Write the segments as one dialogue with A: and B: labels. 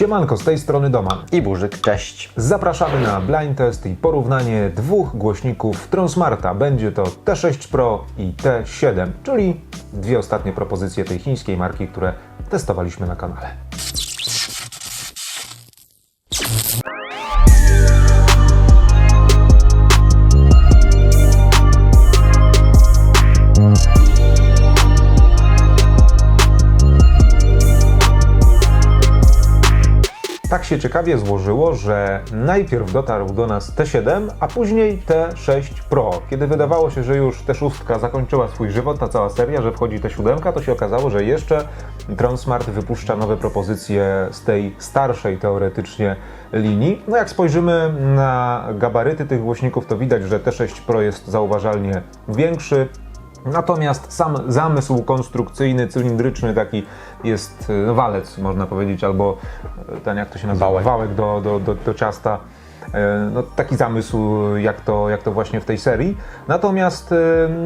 A: Siemanko, z tej strony Doman.
B: I Burzyk, cześć.
A: Zapraszamy na blind test i porównanie dwóch głośników Tronsmarta. Będzie to T6 Pro i T7, czyli dwie ostatnie propozycje tej chińskiej marki, które testowaliśmy na kanale. Tak się ciekawie złożyło, że najpierw dotarł do nas T7, a później T6 Pro. Kiedy wydawało się, że już T6 zakończyła swój żywot, ta cała seria, że wchodzi T7, to się okazało, że jeszcze Tronsmart wypuszcza nowe propozycje z tej starszej teoretycznie linii. No jak spojrzymy na gabaryty tych głośników, to widać, że T6 Pro jest zauważalnie większy, Natomiast sam zamysł konstrukcyjny, cylindryczny, taki jest e, no, walec, można powiedzieć, albo e, ten, jak to się nazywa,
B: Wałek.
A: wałek do, do, do, do ciasta. E, No, taki zamysł, jak to, jak to właśnie w tej serii. Natomiast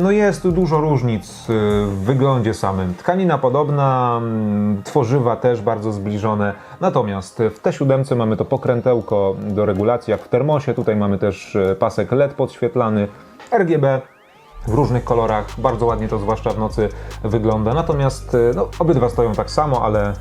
A: no jest dużo różnic w wyglądzie samym. Tkanina podobna, tworzywa też bardzo zbliżone. Natomiast w T7 mamy to pokrętełko do regulacji, jak w termosie. Tutaj mamy też pasek LED podświetlany, RGB w różnych kolorach. Bardzo ładnie to zwłaszcza w nocy wygląda. Natomiast y, no, obydwa stoją tak samo, ale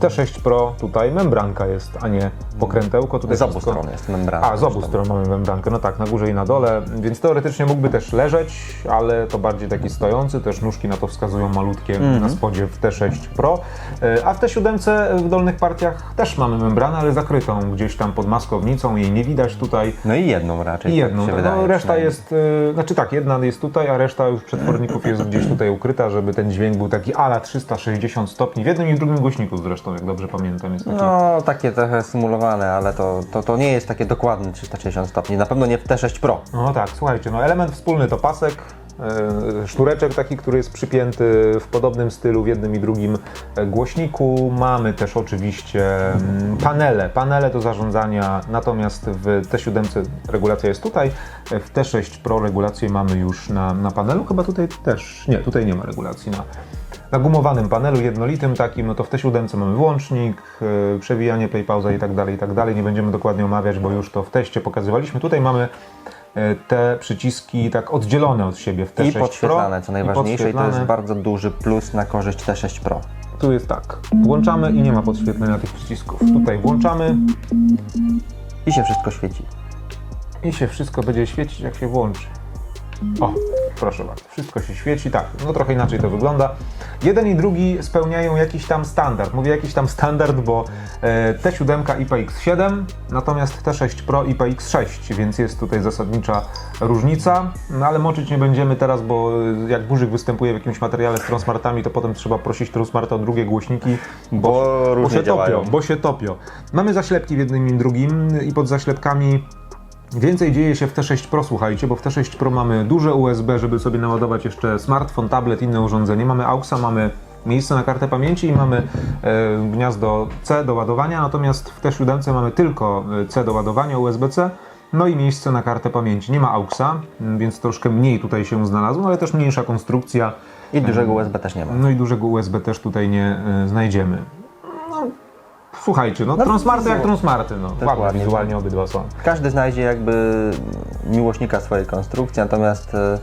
A: T6 Pro tutaj membranka jest, a nie pokrętełko. Tutaj
B: Z obu
A: wszystko-
B: stron jest membrana.
A: A, z obu stron mamy membrankę, no tak, na górze i na dole, więc teoretycznie mógłby też leżeć, ale to bardziej taki stojący, też nóżki na to wskazują malutkie
B: Mhm.
A: na spodzie w T6 Pro. Y, A w T7 w dolnych partiach też mamy membranę, ale zakrytą gdzieś tam pod maskownicą, jej nie widać tutaj.
B: No i jedną raczej.
A: I jedną.
B: się
A: No,
B: wydaje,
A: reszta jest, y, znaczy tak, jedna jest tutaj, a reszta już przetworników jest gdzieś tutaj ukryta, żeby ten dźwięk był taki ala 360 stopni. W jednym i w drugim głośniku zresztą, jak dobrze pamiętam, jest taki.
B: No, takie trochę symulowane, ale to, to, to nie jest takie dokładne 360 stopni. Na pewno nie w T6 Pro.
A: No tak, słuchajcie, no element wspólny to pasek, e, sznureczek taki, który jest przypięty w podobnym stylu w jednym i drugim e, głośniku. Mamy też oczywiście mm, panele, panele do zarządzania, natomiast w T7 regulacja jest tutaj, e, w T6 Pro regulację mamy już na, na panelu, chyba tutaj też, nie, tutaj nie ma regulacji na, na gumowanym panelu jednolitym takim, no to w T7 mamy włącznik, yy, przewijanie, play, pauza i tak dalej, i tak dalej. Nie będziemy dokładnie omawiać, bo już to w teście pokazywaliśmy. Tutaj mamy yy, te przyciski tak oddzielone od siebie w T6
B: I podświetlane,
A: Pro.
B: co najważniejsze, i, to jest bardzo duży plus na korzyść T6 Pro.
A: Tu jest tak, włączamy i nie ma podświetlenia tych przycisków. Tutaj włączamy
B: I się wszystko świeci.
A: i się wszystko będzie świecić, jak się włączy. O, proszę bardzo, wszystko się świeci, tak, no trochę inaczej to wygląda. Jeden i drugi spełniają jakiś tam standard. Mówię jakiś tam standard, bo e, T7 IPX7, natomiast T6 Pro IPX6, więc jest tutaj zasadnicza różnica. No ale moczyć nie będziemy teraz, bo e, jak Burzyk występuje w jakimś materiale z Tronsmartami, to potem trzeba prosić Tronsmarta o drugie głośniki,
B: Bo
A: bo
B: różnie
A: się
B: działają.
A: topią, bo się topią. Mamy zaślepki w jednym i drugim i pod zaślepkami Więcej dzieje się w T6 Pro, słuchajcie, bo w T6 Pro mamy duże USB, żeby sobie naładować jeszcze smartfon, tablet, inne urządzenie. Mamy AUXa, mamy miejsce na kartę pamięci i mamy e, gniazdo C do ładowania, natomiast w T7 mamy tylko e, C do ładowania, USB-C, no i miejsce na kartę pamięci. Nie ma AUXa, m, więc troszkę mniej tutaj się znalazło, ale też mniejsza konstrukcja.
B: I dużego USB też nie ma.
A: No i dużego USB też tutaj nie e, znajdziemy. Słuchajcie, no,
B: No,
A: Tronsmarty jak Tronsmarty, no. Ładnie
B: Dokładnie.
A: wizualnie obydwa są.
B: Każdy znajdzie jakby miłośnika swojej konstrukcji, natomiast e,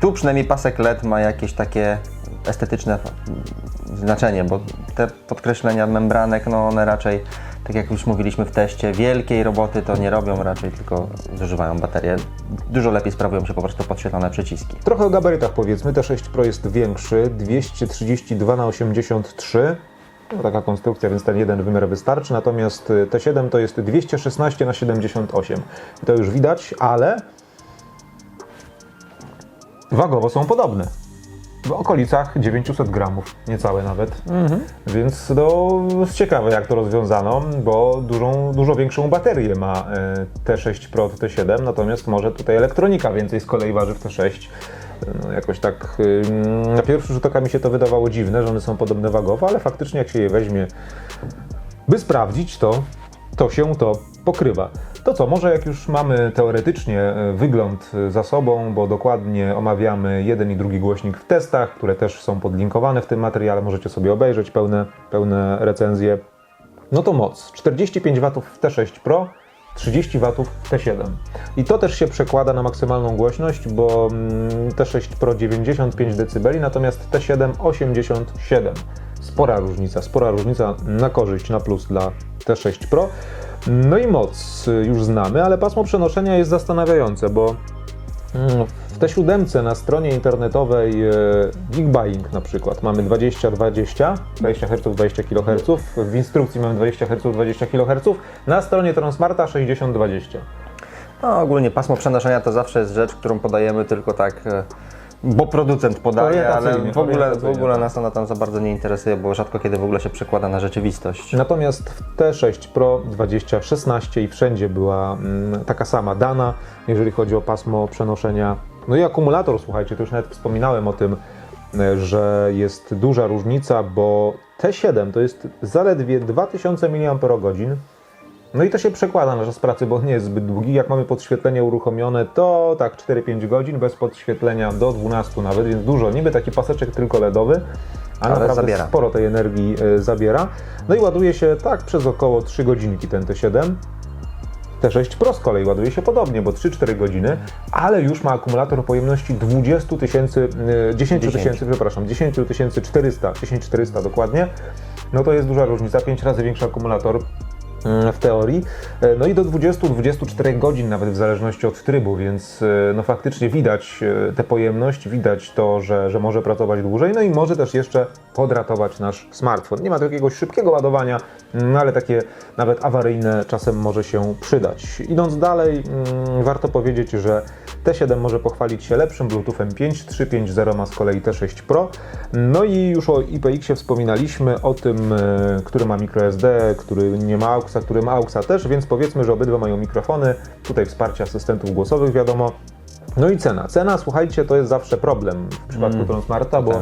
B: tu przynajmniej pasek LED ma jakieś takie estetyczne znaczenie, bo te podkreślenia membranek, no one raczej, tak jak już mówiliśmy w teście, wielkiej roboty to nie robią, raczej tylko zużywają baterię. Dużo lepiej sprawują się po prostu podświetlone przyciski.
A: Trochę o gabarytach powiedzmy. T6 Pro jest większy, 232 na 83 no, taka konstrukcja, więc ten jeden wymiar wystarczy. Natomiast y, T7 to jest 216 na 78 I to już widać, ale wagowo są podobne. W okolicach 900 gramów, niecałe nawet. Więc to jest ciekawe, jak to rozwiązano, bo dużą, dużo większą baterię ma e, T6 Pro od T7, natomiast może tutaj elektronika więcej z kolei waży w T6. No, jakoś tak na pierwszy rzut oka mi się to wydawało dziwne, że one są podobne wagowo, ale faktycznie jak się je weźmie, by sprawdzić, to, to się to pokrywa. To co, może jak już mamy teoretycznie e, wygląd e, za sobą, bo dokładnie omawiamy jeden i drugi głośnik w testach, które też są podlinkowane w tym materiale, możecie sobie obejrzeć pełne, pełne recenzje. No to moc 45 W w T6 Pro, 30 W w T7. I to też się przekłada na maksymalną głośność, bo mm, T6 Pro 95 dB, natomiast T7 87. Spora różnica, spora różnica na korzyść, na plus dla T6 Pro. No i moc y, już znamy, ale pasmo przenoszenia jest zastanawiające, bo mm, T7 na stronie internetowej e, Geek Buying na przykład mamy 20-20, 20 Hz, 20 kHz, w instrukcji mamy 20 Hz, 20 kHz, na stronie Transmarta 60-20.
B: No, ogólnie pasmo przenoszenia to zawsze jest rzecz, którą podajemy tylko tak, e, bo producent podaje, ale w ogóle, w ogóle
A: tak.
B: nas ona tam za bardzo nie interesuje, bo rzadko kiedy w ogóle się przekłada na rzeczywistość.
A: Natomiast w T6 Pro 20, 16 i wszędzie była mm, taka sama dana, jeżeli chodzi o pasmo przenoszenia. No i akumulator, słuchajcie, to już nawet wspominałem o tym, e, że jest duża różnica, bo T7 to jest zaledwie 2000 mAh. No i to się przekłada na czas pracy, bo nie jest zbyt długi. Jak mamy podświetlenie uruchomione, to tak 4-5 godzin, bez podświetlenia do 12 nawet, więc dużo. Niby taki paseczek tylko LEDowy, a
B: Ale
A: naprawdę
B: zabiera.
A: sporo tej energii e, zabiera. No i ładuje się tak przez około 3 godzinki ten T7. T6 Pro z kolei ładuje się podobnie, bo 3-4 godziny, ale już ma akumulator o pojemności 20 tysięcy, e, 10 tysięcy, przepraszam, 10 400, 10400 dokładnie. No to jest duża różnica, 5 razy większy akumulator w teorii. E, No i do 20-24 godzin nawet w zależności od trybu, więc e, no faktycznie widać e, tę pojemność, widać to, że, że może pracować dłużej, no i może też jeszcze podratować nasz smartfon. Nie ma takiego szybkiego ładowania, no ale takie nawet awaryjne czasem może się przydać. Idąc dalej, mm, warto powiedzieć, że T7 może pochwalić się lepszym Bluetoothem 5.3.5.0 ma z kolei T6 Pro. No i już o IPX-ie wspominaliśmy, o tym, e, który ma microSD, który nie ma AUXa, który ma AUXa też, więc powiedzmy, że obydwa mają mikrofony. Tutaj wsparcie asystentów głosowych, wiadomo. No i cena. Cena, słuchajcie, to jest zawsze problem w przypadku Transmarta, bo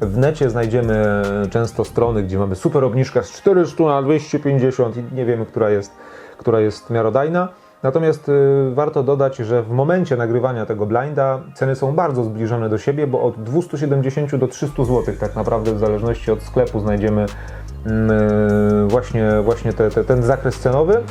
A: w necie znajdziemy często strony, gdzie mamy super obniżkę z 400 na 250 i nie wiemy, która jest, która jest miarodajna. Natomiast y, warto dodać, że w momencie nagrywania tego blinda ceny są bardzo zbliżone do siebie, bo od 270 do 300 zł tak naprawdę w zależności od sklepu znajdziemy mm, właśnie, właśnie te, te, ten zakres cenowy.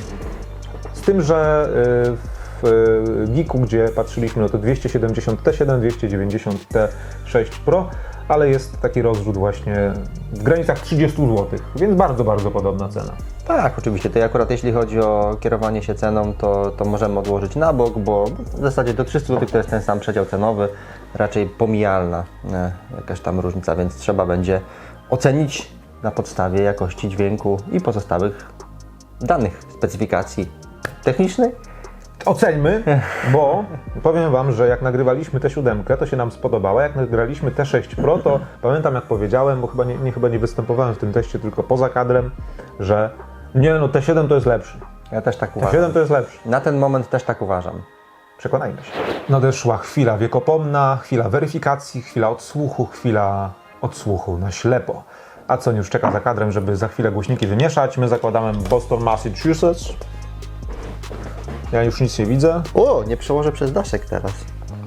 A: Z tym, że y, w y, Geeku, gdzie patrzyliśmy, no to 270 T7, 290 T6 Pro, ale jest taki rozrzut właśnie w granicach 30 zł, więc bardzo, bardzo podobna cena.
B: Tak, oczywiście. To akurat jeśli chodzi o kierowanie się ceną, to, to możemy odłożyć na bok, bo w zasadzie do 300 zł to jest ten sam przedział cenowy, raczej pomijalna e, jakaś tam różnica, więc trzeba będzie ocenić na podstawie jakości dźwięku i pozostałych danych, specyfikacji technicznej.
A: Oceńmy, bo powiem Wam, że jak nagrywaliśmy T7, to się nam spodobała. Jak nagraliśmy T6 Pro, to pamiętam jak powiedziałem, bo chyba nie, nie, chyba nie występowałem w tym teście, tylko poza kadrem, że nie no, T7 to jest lepszy.
B: Ja też tak uważam.
A: T7 to jest lepszy.
B: Na ten moment też tak uważam.
A: Przekonajmy się. Nadeszła chwila wiekopomna, chwila weryfikacji, chwila odsłuchu, chwila odsłuchu na ślepo. A co już czeka za kadrem, żeby za chwilę głośniki wymieszać? My zakładamy Boston, Massachusetts. Ja już nic nie widzę,
B: O, nie przełożę przez daszek teraz.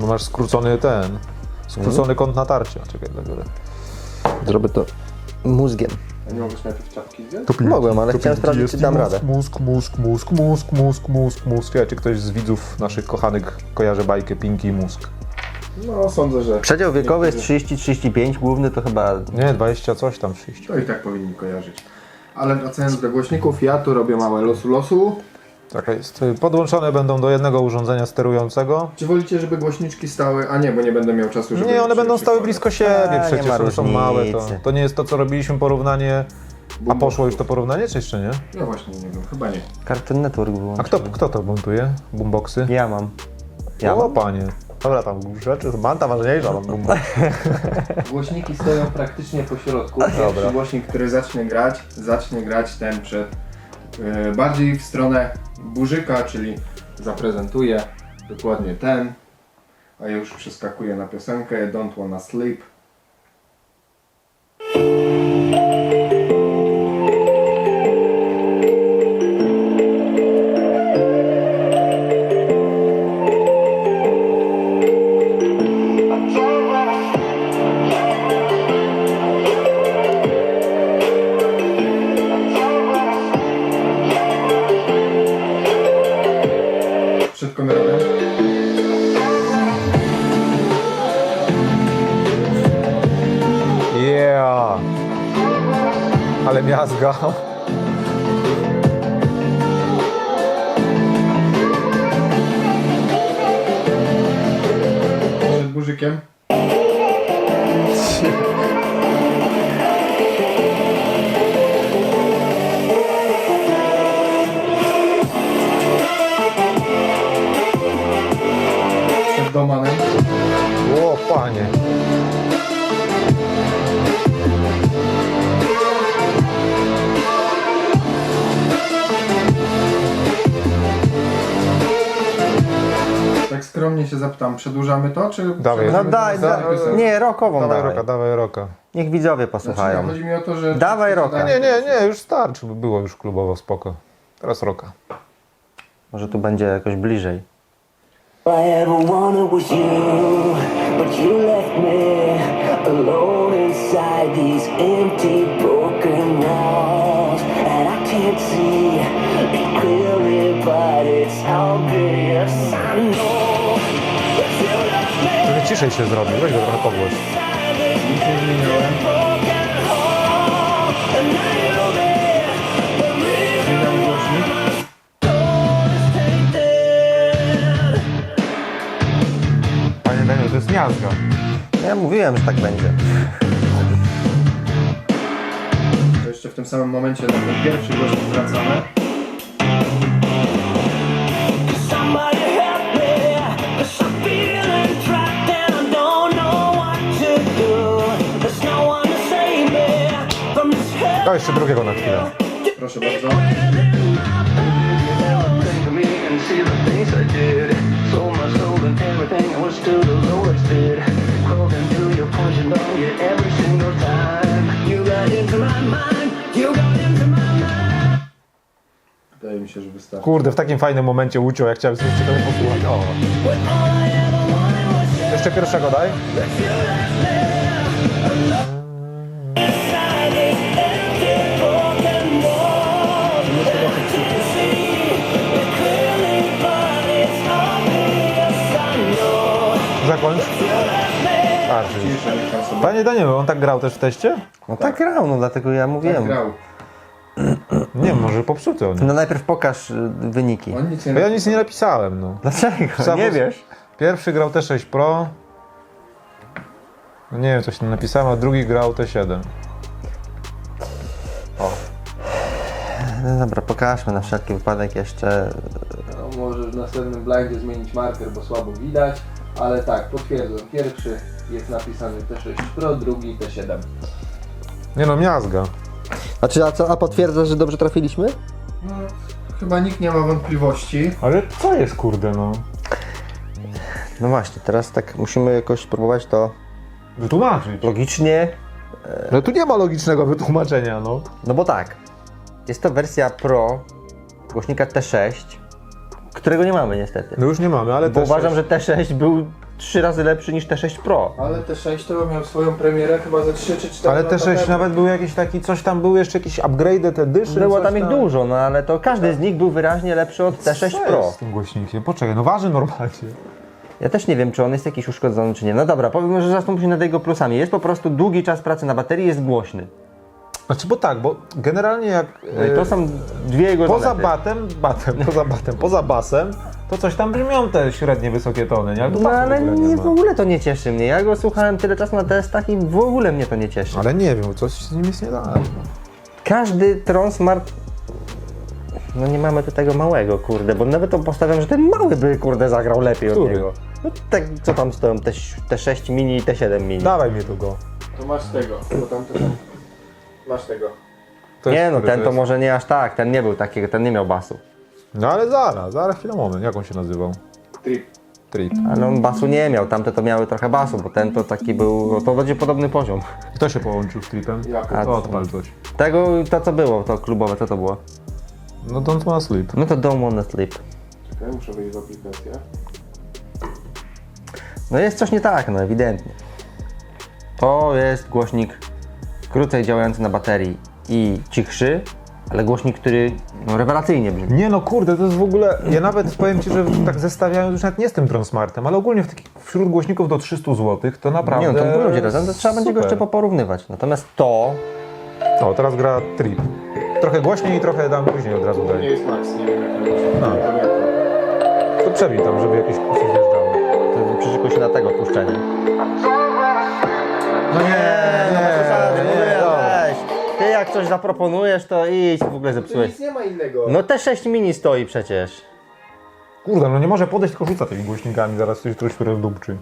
A: bo masz skrócony ten, skrócony kąt natarcia. Czekaj, do góry.
B: Zrobię to mózgiem.
C: A nie mogłeś najpierw czapki zdjąć?
B: Mogłem, ale chciałem sprawdzić, czy dam radę.
A: Mózg, mózg, mózg, mózg, mózg, mózg, mózg. Ja, czy ktoś z widzów naszych kochanych kojarzy bajkę Pinki i Mózg?
C: No, sądzę, że
B: Przedział wiekowy jest 30-35, główny to chyba
A: Nie, 20 coś tam, 30.
C: to i tak powinni kojarzyć. Ale wracając do głośników, ja tu robię małe losu losu.
A: Taka jest. Podłączone będą do jednego urządzenia sterującego.
C: Czy wolicie, żeby głośniczki stały? A nie, bo nie będę miał czasu, żeby...
A: Nie, one będą stały blisko siebie
B: A, nie
A: przecież,
B: ma
A: one są małe. To, to nie jest to, co robiliśmy porównanie. A poszło już to porównanie, czy jeszcze nie?
C: No właśnie, nie wiem, chyba nie.
B: Cartoon Network był.
A: A kto, kto to montuje? Boomboxy?
B: Ja mam. Ja
A: o,
B: mam.
A: panie. Dobra, tam rzeczy, manta ważniejsza, tam boombox.
C: Głośniki stoją praktycznie po środku.
A: Dobra.
C: Głośnik, który zacznie grać, zacznie grać ten przed... Yy, bardziej w stronę burzyka, czyli zaprezentuję dokładnie ten. A już przeskakuję na piosenkę Don't Wanna Sleep.
A: Miazga.
C: Przed burzykiem. Skromnie się zapytam, przedłużamy to, czy...
A: Dawaj.
B: No daj, da, nie, rokową
A: Dawaj
B: dawaj.
A: roka, dawaj roka.
B: Niech widzowie
C: Znaczy,
B: posłuchają.
C: nie, chodzi mi o to, że...
B: Dawaj roka.
A: Nie, nie, nie, już starczy, by było już klubowo, spoko. Teraz roka.
B: Może tu będzie jakoś bliżej.
D: Can't see it clearly, but
A: ciszej się zrobi, weź go trochę pogłoś.
C: Nic nie zmieniałem. Zmieniam głośnik.
A: Panie Daniel, to jest miazga.
B: Ja mówiłem, że tak będzie.
C: To jeszcze w tym samym momencie na ten pierwszy głośnik wracamy.
E: My
D: mind, you got into my mind.
C: Wydaje mi się, że wystarczy.
A: Kurde, w takim fajnym momencie uciął, jak chciałem sobie tego posłuchać. O. Jeszcze pierwszego daj.
C: Niech pan sobie
A: Panie Danielu, on tak grał też w teście?
B: No tak grał, no dlatego ja
C: tak
B: mówiłem.
C: grał.
A: Nie wiem, może popsuty on.
B: No najpierw pokaż y, wyniki.
C: On nic nie
A: Bo ja nic nie napisałem, no.
B: Dlaczego?
A: Sam-
B: Nie wiesz?
A: Pierwszy grał T6 Pro. No nie wiem, coś tam napisałem, a drugi grał T7. O.
B: No dobra, pokażmy na wszelki wypadek jeszcze.
C: No, może w następnym blindzie zmienić marker, bo słabo widać, ale tak, potwierdzam. Pierwszy jest napisany T6 Pro, drugi T7.
A: Nie no, miazga.
B: A czy a, co, a potwierdzasz, że dobrze trafiliśmy?
C: No, chyba nikt nie ma wątpliwości.
A: Ale co jest, kurde, no?
B: No właśnie, teraz tak musimy jakoś próbować to
A: Wytłumaczyć.
B: logicznie.
A: No tu nie ma logicznego wytłumaczenia, no.
B: No bo tak, jest to wersja Pro głośnika T6, którego nie mamy niestety.
A: No już nie mamy, ale
B: Bo
A: T6
B: uważam, że T6 był trzy razy lepszy niż T6 Pro.
C: Ale T6 to miał swoją premierę chyba ze 3 czy 4
A: Ale
C: lata
A: T6
C: temu.
A: nawet był jakiś taki, coś tam był jeszcze jakieś upgrade, te dyszy.
B: Było tam ich dużo, no ale to każdy z nich był wyraźnie lepszy od T6
A: Co
B: Pro.
A: jest z tym głośnikiem? Poczekaj, no waży normalnie.
B: Ja też nie wiem, czy on jest jakiś uszkodzony, czy nie. No dobra, powiem, że zastąpi się nad jego plusami. Jest po prostu długi czas pracy na baterii, jest głośny.
A: Znaczy, bo tak, bo generalnie jak...
B: No i to
A: e,
B: są dwie jego
A: Poza
B: zalety.
A: batem, batem, poza batem, poza basem, to coś tam brzmią te średnie, wysokie tony, nie?
B: No ale
A: w ogóle nie
B: w ogóle to nie cieszy mnie. Ja go słuchałem tyle czasu na testach i w ogóle mnie to nie cieszy.
A: Ale nie wiem, coś z nim jest nie tak.
B: Każdy Tronsmart... No nie mamy tu tego małego, kurde, bo nawet to postawiam, że ten mały by, kurde, zagrał lepiej
A: Który?
B: od niego. No tak, co tam stoją, te, te 6 mini i te 7 mini.
A: Dawaj mi tu go.
C: To masz tego, bo tam to tam. Masz tego.
A: To
B: nie
A: jest
B: no,
A: który
B: ten to
A: jest?
B: może nie aż tak, ten nie był takiego, ten nie miał basu.
A: No ale zaraz, zaraz chwilę moment, jak on się nazywał?
C: Trip.
A: Trip.
B: Ale on basu nie miał, tamte to miały trochę basu, bo ten to taki był, no to będzie podobny poziom.
A: Kto się połączył z Tripem?
C: Jakub.
B: A,
A: To odpal coś.
B: Tego, to co było, to klubowe, co to było?
A: No Don't Wanna Sleep.
B: No to Don't Wanna Sleep.
C: Czekaj, muszę wejść w aplikację.
B: No jest coś nie tak, no ewidentnie. To jest głośnik krócej działający na baterii i cichszy, ale głośnik, który no, rewelacyjnie brzmi.
A: Nie no kurde, to jest w ogóle, ja nawet powiem Ci, że tak zestawiając już nawet nie z tym Transmartem, ale ogólnie w takich, wśród głośników do 300 zł to naprawdę
B: Nie no, to ludzie razem, to trzeba będzie go jeszcze poporównywać. Natomiast to
A: O, teraz gra trip. Trochę głośniej i trochę dam później od razu
C: To nie
A: daję.
C: jest max, nie wiem jak to
A: przebij tam, żeby jakieś kusy wjeżdżały.
B: To przyszykuj się na tego puszczenie.
A: No nie,
B: no bez przesady,
A: nie,
B: jak coś zaproponujesz, to idź, w ogóle
C: Tu
B: zepsułeś.
C: nic nie ma innego.
B: No te 6 mini stoi przecież.
A: Kurde, no nie może podejść, tylko rzuca tymi głośnikami, zaraz coś coś rozdupczy.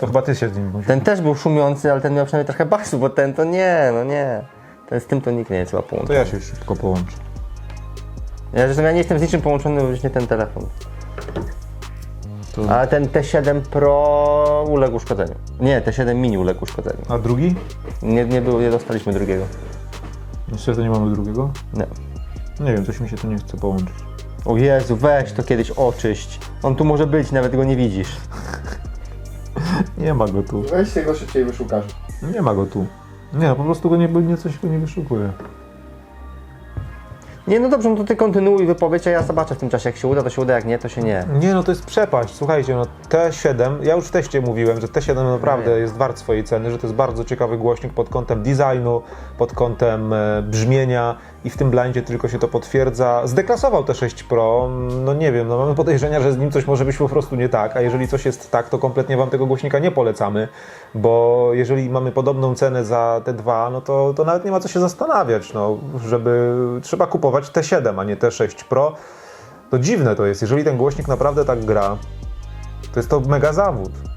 A: To chyba ty się z nim.
B: Ten też był szumiący, ale ten miał przynajmniej trochę basu, bo ten to nie, no nie. Ten z tym to nikt nie jest chyba
A: To
B: połączony.
A: ja się szybko połączę.
B: Ja zresztą ja nie jestem z niczym połączony, bo już nie ten telefon.
A: To...
B: Ale ten T7 Pro uległ uszkodzeniu. Nie, T7 Mini uległ uszkodzeniu.
A: A drugi?
B: Nie, nie, było, nie dostaliśmy drugiego.
A: Niestety nie mamy drugiego.
B: Nie.
A: Nie wiem, coś mi się tu nie chce połączyć.
B: O Jezu, weź to kiedyś oczyść. On tu może być, nawet go nie widzisz.
A: Nie ma go tu.
C: Weź tego szybciej wyszukasz.
A: Nie ma go tu. Nie, no po prostu go nie, nie coś go nie wyszukuje.
B: Nie, no dobrze, no to ty kontynuuj wypowiedź, a ja zobaczę w tym czasie, jak się uda, to się uda, jak nie, to się nie.
A: Nie, no to jest przepaść. Słuchajcie, no T7, ja już w teście mówiłem, że T7 naprawdę jest wart swojej ceny, że to jest bardzo ciekawy głośnik pod kątem designu, pod kątem e, brzmienia i w tym blindzie tylko się to potwierdza. Zdeklasował T6 Pro, no nie wiem, no mamy podejrzenia, że z nim coś może być po prostu nie tak, a jeżeli coś jest tak, to kompletnie Wam tego głośnika nie polecamy, bo jeżeli mamy podobną cenę za T2, no to, to nawet nie ma co się zastanawiać, no, żeby trzeba kupować T7, a nie T6 Pro. To dziwne to jest, jeżeli ten głośnik naprawdę tak gra, to jest to mega zawód.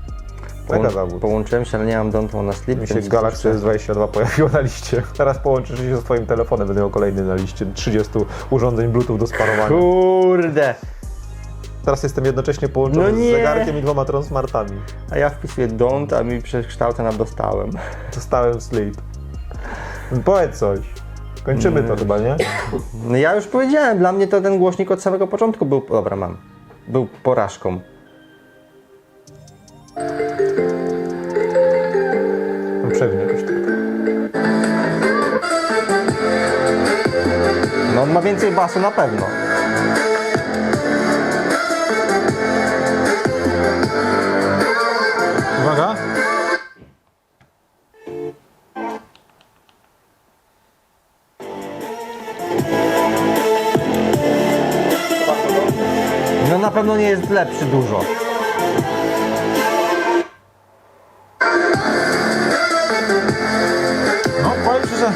A: Mega
B: Połą-
A: zawód.
B: Połączyłem się, ale nie mam Don't Wanna Sleep.
A: Mi się Galaxy S22 pojawiło na liście. Teraz połączysz się ze swoim telefonem, będę miał kolejny na liście 30 urządzeń Bluetooth do sparowania.
B: Kurde!
A: Teraz jestem jednocześnie połączony
B: No
A: z zegarkiem i dwoma transmartami.
B: A ja wpisuję Don't, a mi przekształca na dostałem.
A: Dostałem sleep. Powiedz coś. Kończymy to chyba, nie?
B: No ja już powiedziałem, dla mnie to ten głośnik od samego początku był, dobra mam, był porażką. On ma więcej basu na pewno.
A: Uwaga.
B: No na pewno nie jest lepszy dużo.
A: No, powiem że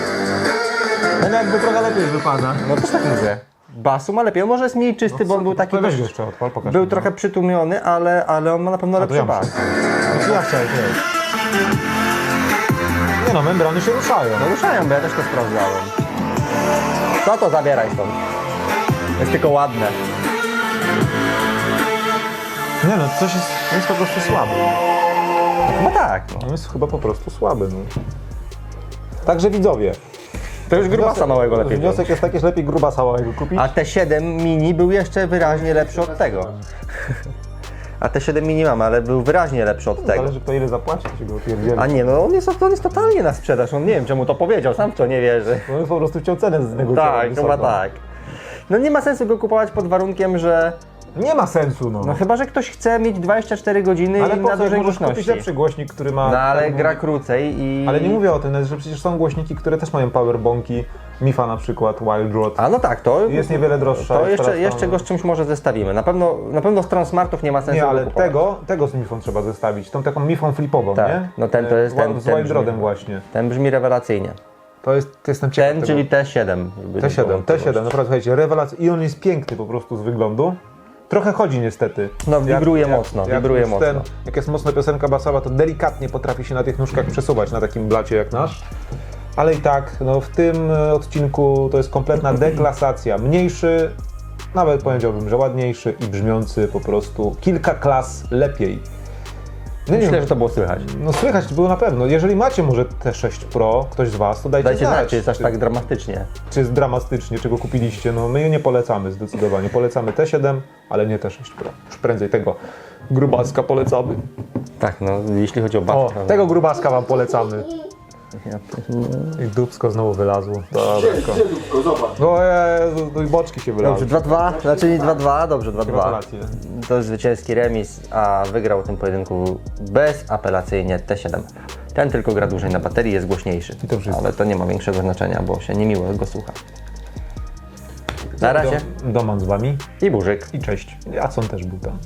A: ten jakby trochę lepiej wypada.
B: No też tak mówię. Basu ma lepiej, on może jest mniej czysty, bo on był taki
A: Weź go jeszcze odpal, pokaż
B: był
A: mi.
B: trochę przytłumiony, ale, ale on ma na pewno
A: A to
B: lepszy
A: ja
B: bas.
A: Znaczy ja chciałem, nie. Nie no, membrany się ruszają.
B: No ruszają, bo ja też to sprawdzałem. Co to zabieraj stąd? Jest tylko ładne.
A: Nie no, coś jest, jest po prostu słaby.
B: No tak, no.
A: On jest chyba po prostu słaby. No. Także widzowie.
B: To już grubasa małego lepiej.
A: Wniosek jest taki, że lepiej grubasa małego kupić.
B: A T7 mini był jeszcze wyraźnie lepszy od tego. A T7 mini mam, ale był wyraźnie lepszy od tego.
A: Zależy kto ile zapłaci, to się go opierdzieli.
B: A nie, no on jest, on jest totalnie na sprzedaż. On nie wiem czemu to powiedział, sam w to nie wierzy.
A: On po prostu chciał cenę znegocjować
B: Tak,
A: wysoką.
B: chyba tak. No nie ma sensu go kupować pod warunkiem, że.
A: Nie ma sensu, no.
B: No chyba, że ktoś chce mieć 24 godziny
A: ale
B: i
A: po
B: na
A: co,
B: dużej
A: możesz kupić
B: głośności.
A: lepszy głośnik, który ma...
B: No ale
A: tak
B: gra
A: mówię-
B: krócej i.
A: Ale nie mówię o tym, że przecież są głośniki, które też mają powerbonki. Mifa na przykład, Wild Rod.
B: A no tak, to.
A: Jest niewiele droższa.
B: To
A: jest
B: jeszcze,
A: teraz
B: jeszcze go z czymś może zestawimy. Na pewno, na pewno z Transmartów nie ma sensu.
A: Nie, ale
B: kupować.
A: tego, tego z Mifą trzeba zestawić. Tą taką Mifą flipową,
B: Tak,
A: nie?
B: no ten to jest
A: z-
B: ten-
A: Z
B: ten
A: Wild Rodem
B: brzmi-
A: właśnie.
B: Ten brzmi rewelacyjnie.
A: To jest, to jestem ciekaw
B: Ten,
A: tego.
B: czyli T7. żeby nie
A: T7,
B: było
A: T7, naprawdę słuchajcie, rewelacja. I on jest piękny po prostu z wyglądu. Trochę chodzi niestety.
B: No, wibruje mocno, wibruje
A: już
B: mocno.
A: jak jest mocna piosenka basowa, to delikatnie potrafi się na tych nóżkach przesuwać na takim blacie jak nasz. Ale i tak, no w tym e, odcinku to jest kompletna deklasacja. Mniejszy, nawet powiedziałbym, że ładniejszy i brzmiący po prostu kilka klas lepiej. No nie
B: Myślę,
A: wiem,
B: że to było słychać.
A: no słychać było na pewno. Jeżeli macie może T6 Pro, ktoś z Was, to dajcie,
B: Dajcie
A: znać.
B: znać, czy jest aż tak dramatycznie.
A: czy jest dramatycznie, czego kupiliście. No my nie polecamy zdecydowanie. Polecamy T7, ale nie T6 Pro. Już prędzej tego grubaska polecamy.
B: Tak, no jeśli chodzi o
A: O, tego grubaska wam polecamy. I dubsko znowu wylazło. Dobra,
C: Gdzie zobacz.
A: No Jezu, no i boczki się wylazły.
B: Dobrze, 2-2, znaczy nie 2-2, dobrze, 2-2.
A: Gratulacje.
B: To zwycięski remis, a wygrał w tym pojedynku bezapelacyjnie T7. Ten tylko gra dłużej na baterii, jest głośniejszy.
A: I to wszystko.
B: Ale to nie ma większego znaczenia, bo się niemiło go słucha. Na razie
A: Do, Doman z wami
B: i burzyk.
A: i cześć. Jacon też był tam.